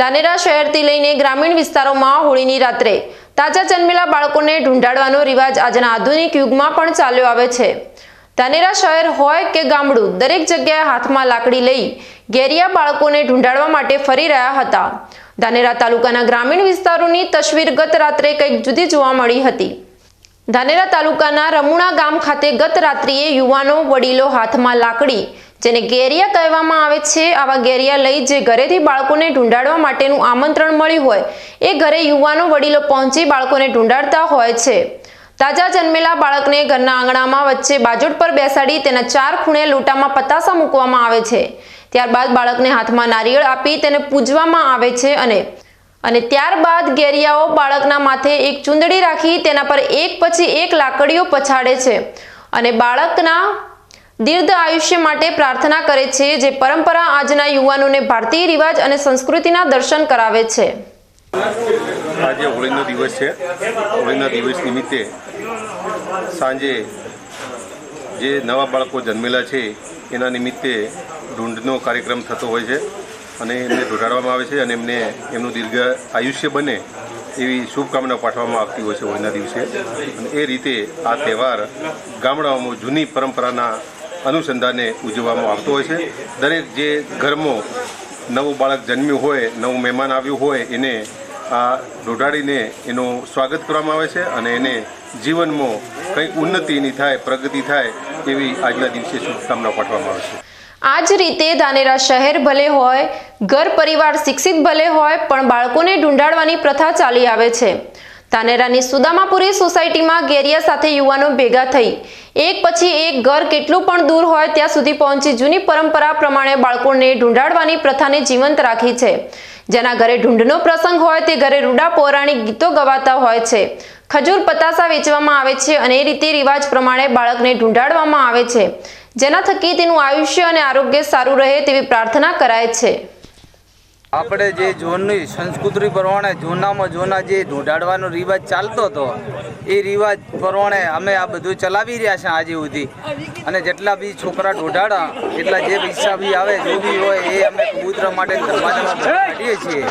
ધાનેરા શહેરથી લઈને ગ્રામીણ વિસ્તારોમાં હોળીની રાત્રે તાજા જન્મેલા બાળકોને ઢૂંઢાડવાનો રિવાજ આજના આધુનિક યુગમાં પણ ચાલ્યો આવે છે. ધાનેરા શહેર હોય કે ગામડું, દરેક જગ્યાએ હાથમાં લાકડી લઈ ગેરિયા બાળકોને ઢૂંઢાડવા માટે ફરી રહ્યા હતા. ધાનેરા તાલુકાના ગ્રામીણ વિસ્તારોની તસવીર ગત રાત્રે કંઈક જુદી જોવા મળી હતી. ધાનેરા તાલુકાના રમુણા ગામ ખાતે ગત રાત્રિએ યુવાનો, વડીલો હાથમાં લાકડી જેને ગેરિયા કહેવામાં આવે છે. આવા ગેરિયા લઈ જે ઘરેથી બાળકોને ઢૂંઢાડવા માટેનું આમંત્રણ મળ્યું હોય, એ ઘરે યુવાનો વડીલો પહોંચી બાળકોને ઢૂંઢાડતા હોય છે. તાજા જન્મેલા બાળકને ઘરના આંગણામાં વચ્ચે બાજોટ પર બેસાડી તેના ચાર ખૂણે લોટામાં પતાસા મૂકવામાં આવે છે. ત્યારબાદ બાળકને હાથમાં નારિયેળ આપી તેને પૂજવામાં આવે છે અને અને ત્યારબાદ ગેરિયાઓ બાળકના માથે એક ચુંદડી રાખી તેના પર એક પછી એક લાકડીઓ પછાડે છે. અને બાળકના દીર્ઘ આયુષ્ય માટે પ્રાર્થના કરે છે જે પરંપરા આજના યુવાનોને ભારતીય રિવાજ અને સંસ્કૃતિના દર્શન કરાવે છે. આજે હોળીનો દિવસ છે. હોળીના દિવસ નિમિત્તે સાંજે જે નવા બાળકો જન્મેલા છે, એના નિમિત્તે ઢૂંઢનો કાર્યક્રમ થતો હોય છે અને એમને ઢોઢાડવામાં આવે છે અને એમને એમનું દીર્ઘ આયુષ્ય બને એવી શુભકામના પાઠવવામાં આવતી હોય છે હોળીના દિવસે. અને એ રીતે આ તહેવાર ગામડાઓમાં જૂની પરંપરાના અનુસંધાને ઉજવવામાં આવતો હોય છે. દરેક જે ઘરમાં નવું બાળક જન્મ્યું હોય, નવું મહેમાન આવ્યું હોય, એને આ ઢોઢાડીને એનું સ્વાગત કરવામાં આવે છે અને એને જીવનમાં કંઈક ઉન્નતિની થાય, પ્રગતિ થાય એવી આજના દિવસે શુભકામના પાઠવવામાં આવે છે. આ જ રીતે ધાનેરા શહેર ભલે હોય, ઘર પરિવાર શિક્ષિત ભલે હોય, પણ બાળકોને ઢૂંઢાડવાની પ્રથા ચાલી આવે છે. ધાનેરાની સુદામાપુરી સોસાયટીમાં ગેરિયા સાથે યુવાનો ભેગા થઈ. એક પછી એક ઘર કેટલું પણ દૂર હોય ત્યાં સુધી પહોંચી જૂની પરંપરા પ્રમાણે બાળકોને ઢૂંઢાડવાની પ્રથાને જીવંત રાખી છે. જેના ઘરે ઢૂંઢનો પ્રસંગ હોય તે ઘરે રૂડા પૌરાણિક ગીતો ગવાતા હોય છે. ખજૂર પતાસા વેચવામાં આવે છે અને એ રીતે રિવાજ પ્રમાણે બાળકને ઢૂંઢાડવામાં આવે છે. જેના થકી તેનું આયુષ્ય અને આરોગ્ય સારું રહે તેવી પ્રાર્થના કરાય છે. આપણે જે જૂનની સંસ્કૃતિ પ્રમાણે જૂનામાં જૂના જે ઢૂંઢાડવાનો રિવાજ ચાલતો હતો, એ રિવાજ પ્રમાણે અમે આ બધું ચલાવી રહ્યા છે આજે સુધી. અને જેટલા બી છોકરા ઢોઢાડા એટલા જે પૈસા બી આવે, જો બી હોય, એ અમે કબૂતરા માટે દરવાજામાં કાઢીએ છીએ.